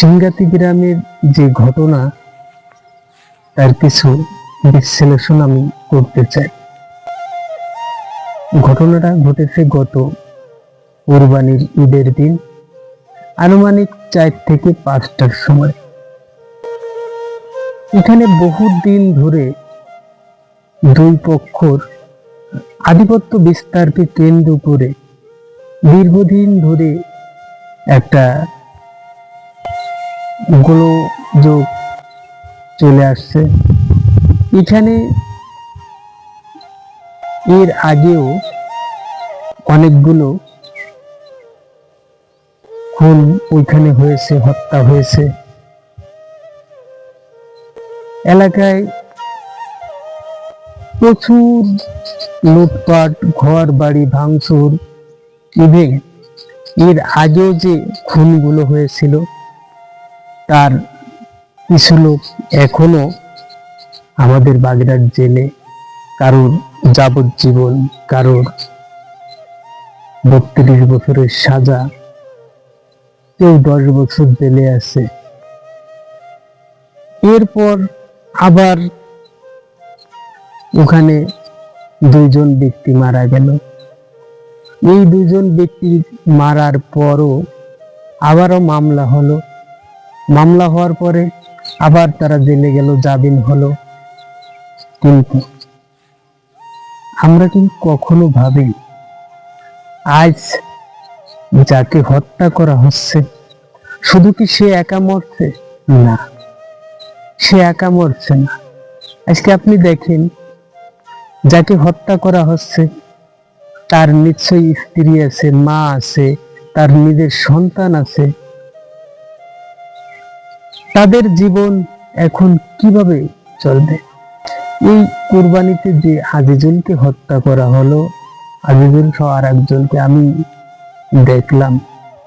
সিংগাতি গ্রামের যে ঘটনা, তার কিছু বিশ্লেষণ আমি করতে চাই। ঘটনাটা ঘটেছে গত কোরবানির ঈদের দিন, আনুমানিক চার থেকে পাঁচটার সময়। এখানে বহু দিন ধরে দুই পক্ষর আধিপত্য বিস্তারকে কেন্দ্র করে দীর্ঘদিন ধরে একটা গোলযোগ চলে আসছে, এখানে এর আগেও অনেকগুলো খুন ওইখানে হয়েছে, হত্যা হয়েছে। এলাকায় প্রচুর লুটপাট ঘর বাড়ি ভাঙচুর ইভেন এর আগেও যে খুনগুলো হয়েছিল তার কিছু লোক এখনও আমাদের বাগেরহাট জেলে। কারোর যাবজ্জীবন, কারোর বত্রিশ বছরের সাজা। কেউ দশ বছর জেলে আছে। এরপর আবার ওখানে দুইজন ব্যক্তি মারা গেল। এই দুজন ব্যক্তি মারার পরও আবারও মামলা হলো। মামলা হওয়ার পরে আবার তারা জেলে গেল জামিন হলো। কিন্তু আমরা কিন্তু কখনো ভাবি আজ যাকে হত্যা করা হচ্ছে, শুধু কি সে একা মরছে? না, সে একা মরছে না। আজকে আপনি দেখেন, যাকে হত্যা করা হচ্ছে, তার নিশ্চয়ই স্ত্রী আছে, মা আছে, তার নিজের সন্তান আছে তাদের জীবন এখন কীভাবে চলবে? এই কুরবানিতে যে আজিজুলকে হত্যা করা হলো, আজিজুল সহ আর একজনকে আমি দেখলাম,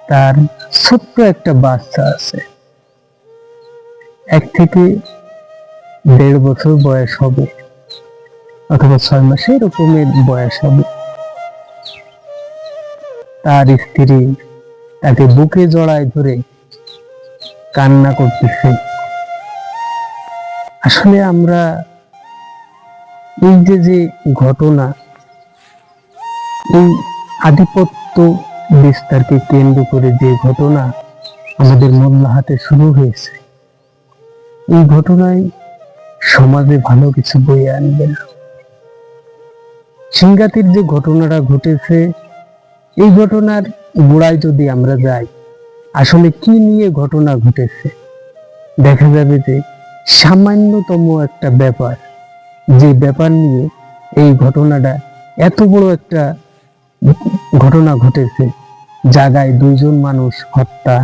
তার ছোট্ট একটা বাচ্চা আছে। এক থেকে দেড় বছর বয়স হবে, অথবা ছয় মাসে এরকমের বয়স হবে। তার স্ত্রী তাকে বুকে জড়ায় ধরে কান্না করতেছে। আসলে আমরা এই যে যে ঘটনা, এই আধিপত্য বিস্তারকে কেন্দ্র করে যে ঘটনা আমাদের মোল্লাহাতে শুরু হয়েছে, এই ঘটনায় সমাজে ভালো কিছু বয়ে আনবে না। সিংগাতির যে ঘটনাটা ঘটেছে, এই ঘটনার গোড়ায় যদি আমরা যাই আসলে কি নিয়ে ঘটনা ঘটেছে? দেখা যাবে যে সামান্যতম একটা ব্যাপার, যে ব্যাপার নিয়ে এই ঘটনাটা এত বড় একটা ঘটনা ঘটেছে। জায়গায় দুইজন মানুষ হত্যা,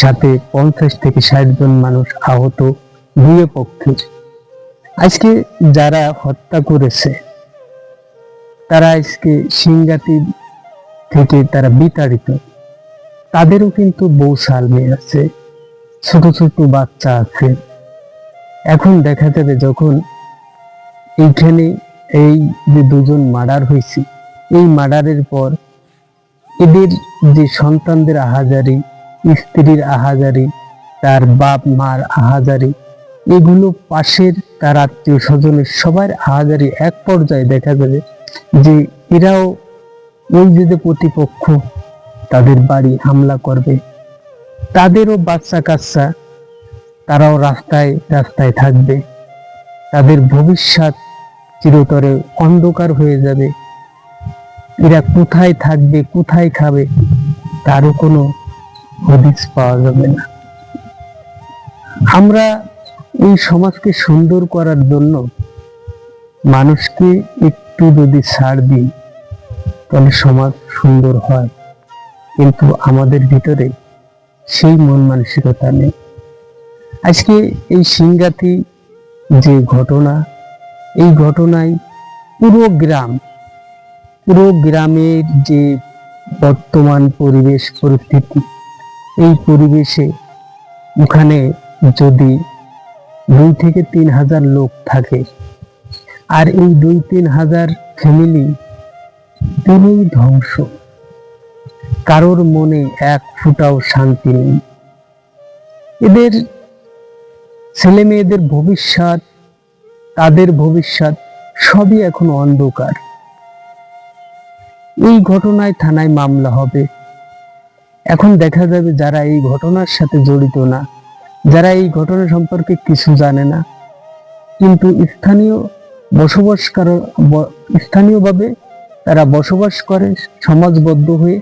সাথে পঞ্চাশ থেকে ষাট জন মানুষ আহত দুয়ে পক্ষের আজকে যারা হত্যা করেছে, তারা আজকে সিংগাতি থেকে তারা বিতাড়িত। তাদেরও কিন্তু বউ সাল মেয়ে আছে ছোট ছোট বাচ্চা আছে। এখন দেখা যাবে যখন এইখানে এই যে দুজন মার্ডার হয়েছে, এই মার্ডারের পর এদের যে সন্তানদের আহাজারি, স্ত্রীর আহাজারি, তার বাপ মার আহাজারি, এগুলো পাশের তার আত্মীয় স্বজনের সবার আহাজারি এক পর্যায়ে দেখা যাবে যে এরাও ওই যে প্রতিপক্ষ তাদের বাড়ি হামলা করবে। তাদেরও বাচ্চা কাচ্চা তারাও রাস্তায় রাস্তায় থাকবে। তাদের ভবিষ্যৎ চিরতরে অন্ধকার হয়ে যাবে। এরা কোথায় থাকবে, কোথায় খাবে, তারও কোনো হদিস পাওয়া যাবে না। আমরা এই সমাজকে সুন্দর করার জন্য মানুষকে একটু যদি ছাড় দিই, তাহলে সমাজ সুন্দর হয়। কিন্তু আমাদের ভিতরে সেই মন মানসিকতা নেই। আজকে এই সিংগাতি যে ঘটনা, এই ঘটনায় পুরো গ্রাম, পুরো গ্রামের যে বর্তমান পরিবেশ পরিস্থিতি, এই পরিবেশে ওখানে যদি দুই থেকে তিন হাজার লোক থাকে, আর এই দুই তিন হাজার ফ্যামিলি পুরোই ধ্বংস। কারোর মনে এক ফুটাও শান্তি নেই। এদের ছেলে মেয়েদের ভবিষ্যৎ, তাদের ভবিষ্যৎ সবই এখন অন্ধকার। এই ঘটনায় থানায় মামলা হবে। এখন দেখা যাবে যারা এই ঘটনার সাথে জড়িত না, যারা এই ঘটনা সম্পর্কে কিছু জানে না। কিন্তু স্থানীয় বসবাসকার ব- স্থানীয়ভাবে তারা বসবাস করে, সমাজবদ্ধ হয়ে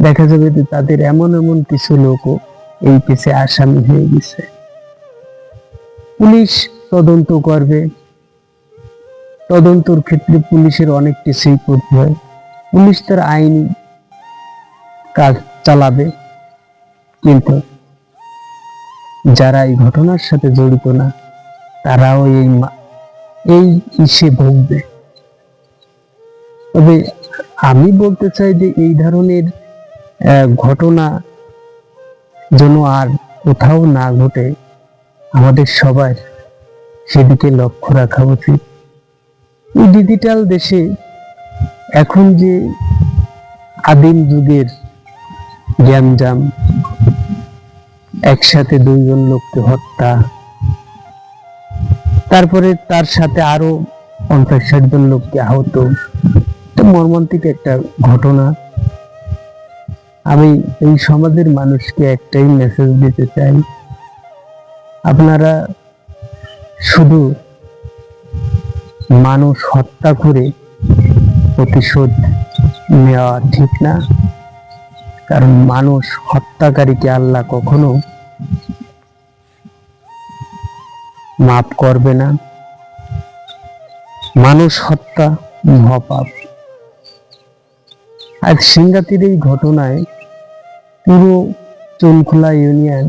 দেখা যাবে যে তাদের এমন এমন কিছু লোকও এই কেসে আসামি হয়ে গেছে। পুলিশ তদন্ত করবে। তদন্তর ক্ষেত্রে পুলিশের অনেক কিছুই করতে হয়। পুলিশ তার আইনি কাজ চালাবে। কিন্তু যারা এই ঘটনার সাথে জড়িত না, তারাও এই এই ইসে ভুগবে। তবে আমি বলতে চাই যে এই ধরনের ঘটনা যেন আর কোথাও না ঘটে, আমাদের সবার সেদিকে লক্ষ্য রাখা উচিত। এই ডিজিটাল দেশে এখন যে আদিম যুগের জ্ঞানজাম একসাথে দুইজন লোককে হত্যা, তারপরে তার সাথে আরও পঞ্চাশ ষাট জন লোককে আহত মর্মান্তিক একটা ঘটনা। আমি এই সমাজের মানুষকে একটাই মেসেজ দিতে চাই। আপনারা শুধু মানুষ হত্যা করে প্রতিশোধ নেওয়া ঠিক না, কারণ মানুষ হত্যাকারীকে আল্লাহ কখনো মাফ করবে না। মানুষ হত্যা মহাপাপ। আজ সিঙ্গাতির এই ঘটনায় পুরো চুনখোলা ইউনিয়ন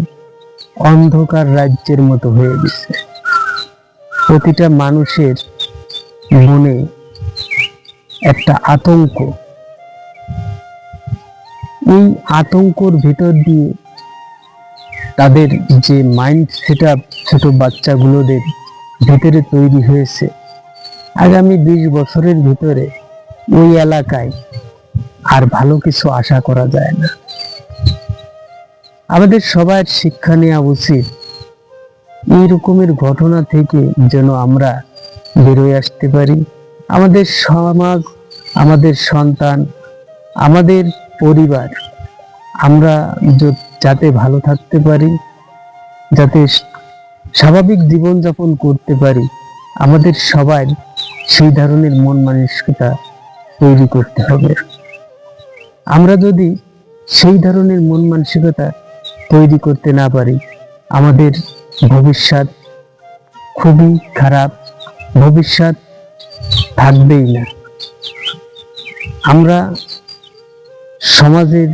অন্ধকার রাজ্যের মতো হয়ে গেছে। প্রতিটা মানুষের মনে একটা আতঙ্ক। এই আতঙ্কর ভেতর দিয়ে তাদের যে মাইন্ড সেট আপ ছোট বাচ্চাগুলোদের ভেতরে তৈরি হয়েছে, আগামী বিশ বছরের ভিতরে ওই এলাকায় আর ভালো কিছু আশা করা যায় না। আমাদের সবার শিক্ষা নেওয়া উচিত। এই রকমের ঘটনা থেকে যেন আমরা বেরোয় আসতে পারি। আমাদের সমাজ, আমাদের সন্তান, আমাদের পরিবার, আমরা যাতে ভালো থাকতে পারি, যাতে স্বাভাবিক জীবনযাপন করতে পারি, আমাদের সবার সেই ধরনের মন মানসিকতা তৈরি করতে হবে। আমরা যদি সেই ধরনের মন মানসিকতা তৈরি করতে না পারি। আমাদের ভবিষ্যৎ খুবই খারাপ। ভবিষ্যৎ থাকবেই না। আমরা সমাজের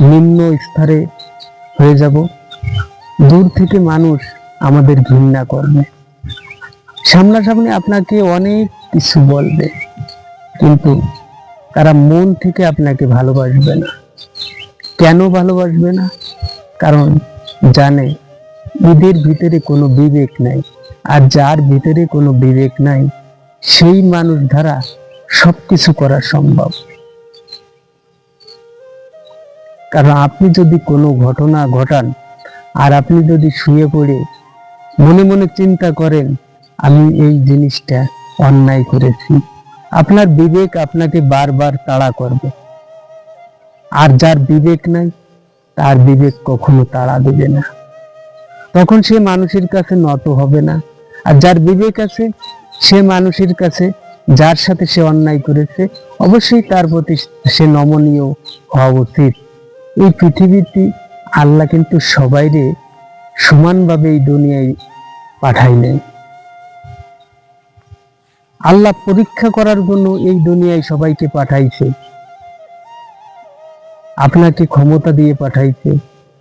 নিম্ন স্তরে হয়ে যাব। দূর থেকে মানুষ আমাদের ঘৃণা করবে। সামনাসামনি আপনাকে অনেক কিছু বলবে, কিন্তু তারা মন থেকে আপনাকে ভালোবাসবে না। কেন ভালোবাসবে না? কারণ জানে এদের ভিতরে কোনো বিবেক নাই। আর যার ভিতরে কোনো বিবেক নাই, সেই মানুষ দ্বারা সবকিছু করা সম্ভব। কারণ আপনি যদি কোনো ঘটনা ঘটান, আর আপনি যদি শুয়ে পড়ে মনে মনে চিন্তা করেন, আমি এই জিনিসটা অন্যায় করেছি। আপনার বিবেক আপনাকে বারবার তাড়া করবে। আর যার বিবেক নাই তার বিবেক কখনো তাড়া দেবে না। তখন সে মানুষের কাছে নত হবে না। আর যার বিবেক আছে, সে মানুষের কাছে, যার সাথে সে অন্যায় করেছে, অবশ্যই তার প্রতি সে নমনীয় হওয়া উচিত। এই পৃথিবীতে আল্লাহ কিন্তু সবাইরে সমানভাবে এই দুনিয়ায় পাঠাইলেন। আল্লাহ পরীক্ষা করার জন্য এই দুনিয়ায় সবাইকে পাঠাইছে। আপনাকে ক্ষমতা দিয়ে পাঠাইছে,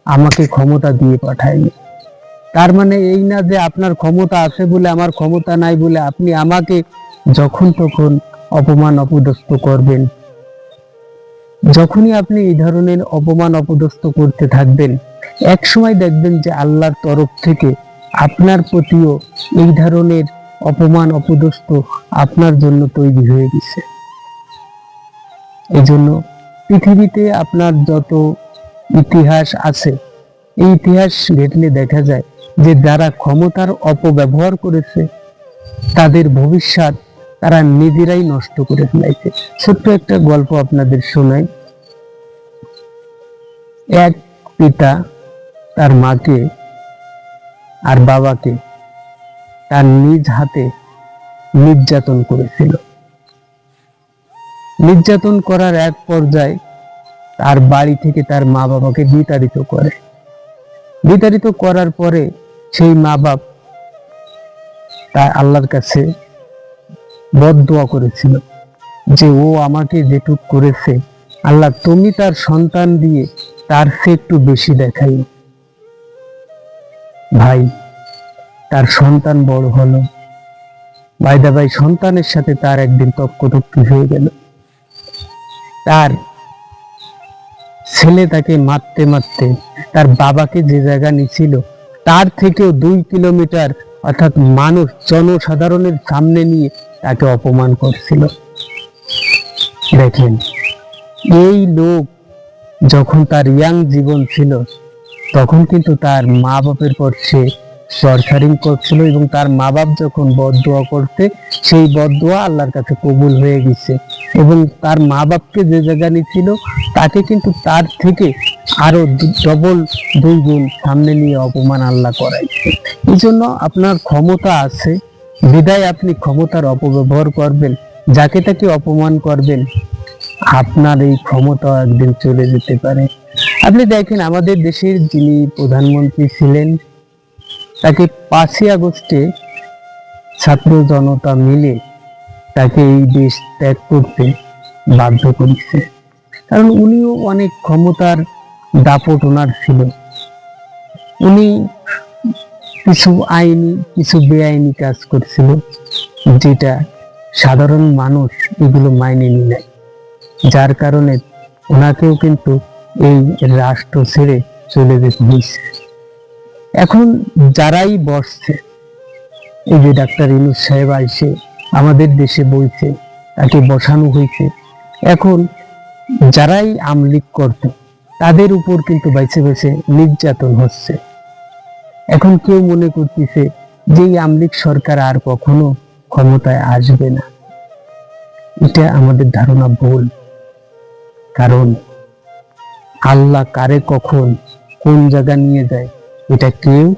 আমাকে ক্ষমতা দিয়ে পাঠায়নি তার মানে এই না যে আপনার ক্ষমতা আছে বলে আমার ক্ষমতা নাই বলে আপনি আমাকে যখন তখন অপমান অপদস্থ করবেন। যখনই আপনি এই ধরনের অপমান অপদস্থ করতে থাকবেন এক সময় দেখবেন যে আল্লাহর তরফ থেকে আপনার প্রতিও এই ধরনের অপমান অপদস্থ আপনার জন্য তৈরি হয়ে গেছে। এই জন্য পৃথিবীতে আপনার যত ইতিহাস আছে, এই ইতিহাস ঘেটলে দেখা যায় যে যারা ক্ষমতার অপব্যবহার করেছে, তাদের ভবিষ্যৎ তারা নিজেরাই নষ্ট করে ফেলাইছে ছোট্ট একটা গল্প আপনাদের শোনাই। এক পিতা তার মাকে আর বাবাকে তার নিজ হাতে নির্যাতন করেছিল। নির্যাতন করার এক পর্যায়ে তার বাড়ি থেকে তার মা বাবাকে বিতাড়িত করে। বিতাড়িত করার পরে সেই মা বাপ তার আল্লাহর কাছে বদদোয়া করেছিল যে, ও আমাকে যেটুক করেছে, আল্লাহ তুমি তার সন্তান দিয়ে তার সে একটু বেশি দেখাই ভাই, তার সন্তান বড় হলো। ভাই সন্তানের সাথে তার একদিন তক্কটক্কি হয়ে গেল। তার ছেলে তাকে মারতে মারতে তার বাবাকে যে জায়গা নিছিল তার থেকেও দুই কিলোমিটার অর্থাৎ মানুষ জনসাধারণের সামনে নিয়ে তাকে অপমান করছিল। দেখেন, এই লোক যখন তার ইয়াং জীবন ছিল, তখন কিন্তু তার মা বাপের পর সে সরকারিং করছিল এবং তার মা বাপ যখন বদদোয়া করতে সেই বদদোয়া আল্লাহর কাছে কবুল হয়ে গেছে। এবং তার মা বাপকে যে জায়গা নিচ্ছিল তাকে কিন্তু তার থেকে আরও ডবল দুই গুণ সামনে নিয়ে অপমান আল্লাহ করাইছে এই জন্য আপনার ক্ষমতা আছে। বিদায় আপনি ক্ষমতার অপব্যবহার করবেন, যাকে তাকে অপমান করবেন, আপনার এই ক্ষমতা একদিন চলে যেতে পারে। আপনি দেখেন, আমাদের দেশের যিনি প্রধানমন্ত্রী ছিলেন তাকে পাঁচই আগস্টে ছাত্র জনতা মিলে তাকে এই দেশ ত্যাগ করতে বাধ্য করেছে। কারণ উনিও অনেক ক্ষমতার দাপট ওনার ছিল। উনি কিছু আইনি, কিছু বেআইনি কাজ করছিল, যেটা সাধারণ মানুষ এগুলো মাইনে নিলে। যার কারণে ওনাকেও কিন্তু এই রাষ্ট্র ছেড়ে চলে যেতে হয়েছে। এখন যারাই বসছে, এই যে ডাক্তার ইনুস সাহেব আইসে, আমাদের দেশে বইছে, তাকে বসানো হয়েছে এখন যারাই আমলিক করত তাদের উপর কিন্তু বাইছে বাইছে নির্যাতন হচ্ছে। এখন কেউ মনে করতেছে যে এই আমলিক সরকার আর কখনো ক্ষমতায় আসবে না। এটা আমাদের ধারণা ভুল। কারণ আল্লাহ কারে কখন কোন জায়গা নিয়ে যায় এটা কেউ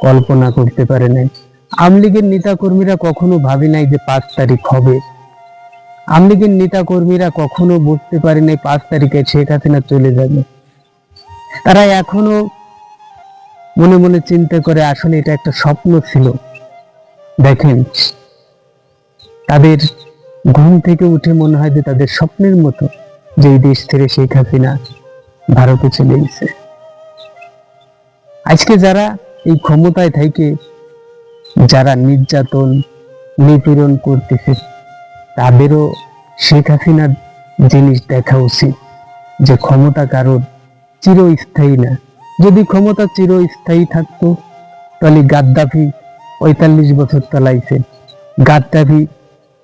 কল্পনা করতে পারে নাই। আমলিগের নেতা কর্মীরা কখনো ভাবে নাই যে পাঁচ তারিখ হবে। আমলিগের নেতা কর্মীরা কখনো বুঝতে পারে নাই পাঁচ তারিখে শেখ হাসিনা চলে যাবে। তারা এখনও মনে মনে চিন্তা করে, আসলে এটা একটা স্বপ্ন ছিল। দেখেন, তাদের ঘুম থেকে উঠে মনে হয় যে তাদের স্বপ্নের মতো যে এই দেশ থেকে শেখ হাসিনা ভারতে চলে গেছে। আজকে যারা এই ক্ষমতায় থেকে যারা নির্যাতন, নিপীড়ন করতেছে, তাদেরও শেখ হাসিনার জিনিস দেখা উচিত যে ক্ষমতা কারোর চিরস্থায়ী না। যদি ক্ষমতা চিরস্থায়ী থাকতো, তাহলে গাদ্দাফি পঁয়তাল্লিশ বছর চালাইছে। গাদ্দাফি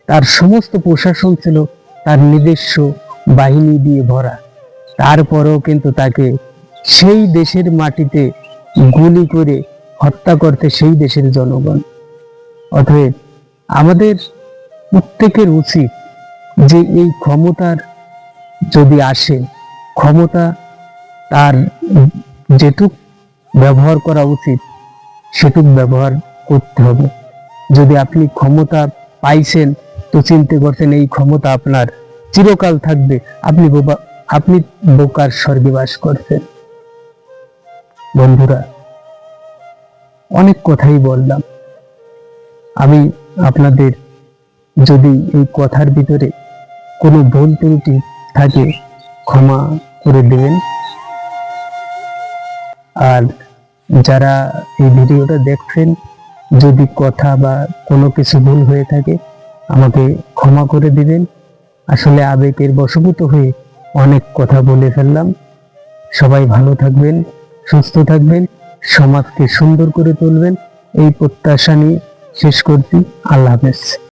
তার সমস্ত প্রশাসন ছিল তার নিজস্ব বাহিনী দিয়ে ভরা। তারপরেও কিন্তু তাকে সেই দেশের মাটিতে গুলি করে হত্যা করতে সেই দেশের জনগণ। অতএব আমাদের প্রত্যেকের উচিত যে এই ক্ষমতার যদি আসে, ক্ষমতা তার যেটুক ব্যবহার করা উচিত, সেটুক ব্যবহার করতে হবে। যদি আপনি ক্ষমতা পাইছেন, তো চিনতে করছেন এই ক্ষমতা আপনার চিরকাল থাকবে। আপনি বোবা, আপনি বোকার স্বর্গে বাস করছেন। বন্ধুরা, অনেক কথাই বললাম। আমি আপনাদের যদি এই কথার ভিতরে কোনো ভুল ত্রুটি থাকে, ক্ষমা করে দেবেন। আর যারা এই ভিডিওটা দেখছেন, যদি কথা বা কোনো কিছু ভুল হয়ে থাকে, আমাকে ক্ষমা করে দিবেন। আসলে আবেগের বশভূত হয়ে অনেক কথা বলে ফেললাম। সবাই ভালো থাকবেন। সুস্থ থাকবেন সমাজকে সুন্দর করে তুলবেন। এই প্রত্যাশা নিয়ে শেষ করছি। আল্লাহ হাফেজ।